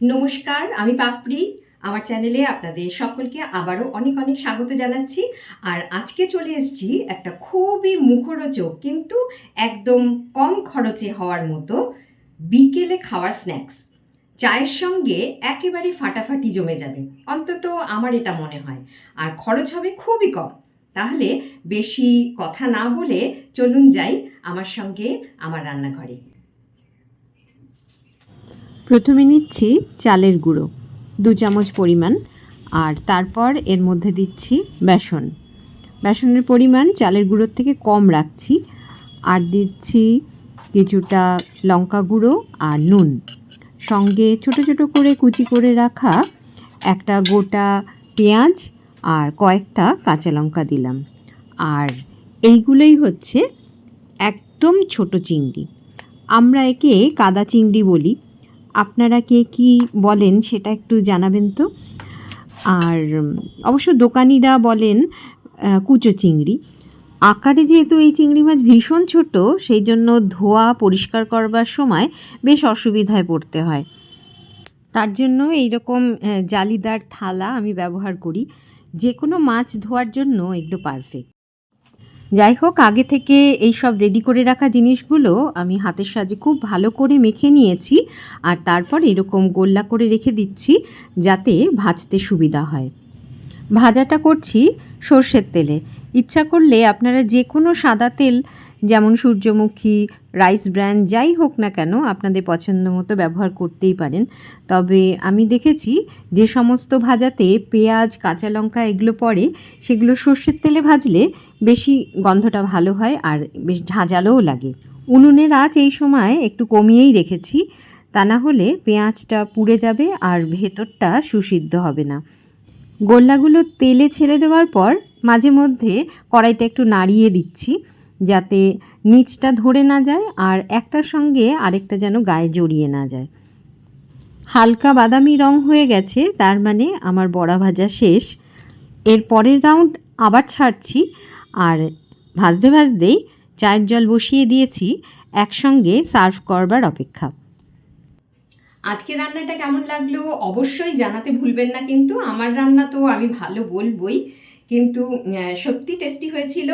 নমস্কার, আমি পাপড়ি। আমার চ্যানেলে আপনাদের সকলকে আবারও অনেক অনেক স্বাগত জানাচ্ছি। আর আজকে চলে এসেছি একটা খুবই মুখরোচক কিন্তু একদম কম খরচে হওয়ার মতো বিকেলে খাওয়ার স্ন্যাক্স। চায়ের সঙ্গে একেবারে ফাটাফাটি জমে যাবে। অন্তত আমার এটা মনে হয়। আর খরচ হবে খুবই কম। তাহলে বেশি কথা না বলে চলুন যাই আমার সঙ্গে আমার রান্নাঘরে। প্রথমে নিচ্ছি চালের গুঁড়ো, দু চামচ পরিমাণ, আর তারপর এর মধ্যে দিচ্ছি বেসন। বেসনের পরিমাণ চালের গুঁড়োর থেকে কম রাখছি, আর দিচ্ছি কিছুটা লঙ্কা গুঁড়ো আর নুন। সঙ্গে ছোট ছোট করে কুচি করে রাখা একটা গোটা পেঁয়াজ আর কয়েকটা কাঁচা লঙ্কা দিলাম। আর এইগুলোই হচ্ছে একদম ছোট চিংড়ি। আমরা একে কাদা চিংড়ি বলি আপনারা কে কি বলেন সেটা একটু জানাবেন তো। আর অবশ্য দোকানিরা বলেন কুচো চিংড়ি। আকারে যেহেতু এই চিংড়ি মাছ ভীষণ ছোট, সেই জন্য ধোয়া পরিষ্কার করবার সময় বেশ অসুবিধায় পড়তে হয়। তার জন্য এইরকম জালিদার থালা আমি ব্যবহার করি। যে কোনো মাছ ধোয়ার জন্য এগুলো পারফেক্ট যাই হোক, আগে থেকে এই সব রেডি করে রাখা জিনিসগুলো আমি হাতের সাহায্যে খুব ভালো করে মেখে নিয়েছি আর তারপর এরকম গোল্লা করে রেখে দিচ্ছি যাতে ভাজতে সুবিধা হয়। ভাজাটা করছি সর্ষের তেলে। ইচ্ছা করলে আপনারা যে কোনো সাদা তেল, যেমন সূর্যমুখী, রাইস ব্র্যান্ড, যাই হোক না কেন আপনাদের পছন্দ মতো ব্যবহার করতেই পারেন। তবে আমি দেখেছি যে সমস্ত ভাজাতে পেঁয়াজ, কাঁচা লঙ্কা এগুলো পড়ে, সেগুলো সর্ষের তেলে ভাজলে বেশি গন্ধটা ভালো হয় আর বেশ ঝাঁঝালোও লাগে। উনুনের আঁচ এই সময় একটু কমিয়েই রেখেছি, তা না হলে পেঁয়াজটা পুড়ে যাবে আর ভেতরটা সুসিদ্ধ হবে না। গোল্লাগুলো তেলে ছেড়ে দেওয়ার পর মাঝে মধ্যে কড়াইটা একটু নাড়িয়ে দিচ্ছি, যাতে নিচটা ধরে না যায় আর একটার সঙ্গে আরেকটা যেন গায়ে জড়িয়ে না যায়। হালকা বাদামি রং হয়ে গেছে, তার মানে আমার বড়া ভাজা শেষ। এর পরের রাউন্ড আবার ছাড়ছি আর ভাজতে ভাজতেই চায়ের জল বসিয়ে দিয়েছি একসঙ্গে সার্ভ করবার অপেক্ষা। আজকে রান্নাটা কেমন লাগল অবশ্যই জানাতে ভুলবেন না কিন্তু আমার রান্না তো আমি ভালো বলবই, কিন্তু সত্যি টেস্টি হয়েছিল।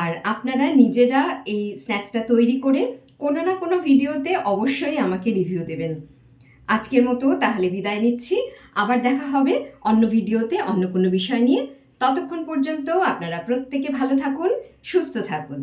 আর আপনারা নিজেরা এই স্ন্যাক্সটা তৈরি করে কোনো না কোনো ভিডিওতে অবশ্যই আমাকে রিভিউ দেবেন। আজকের মতো তাহলে বিদায় নিচ্ছি। আবার দেখা হবে অন্য ভিডিওতে অন্য কোনো বিষয় নিয়ে। ততক্ষণ পর্যন্ত আপনারা প্রত্যেকে ভালো থাকুন সুস্থ থাকুন।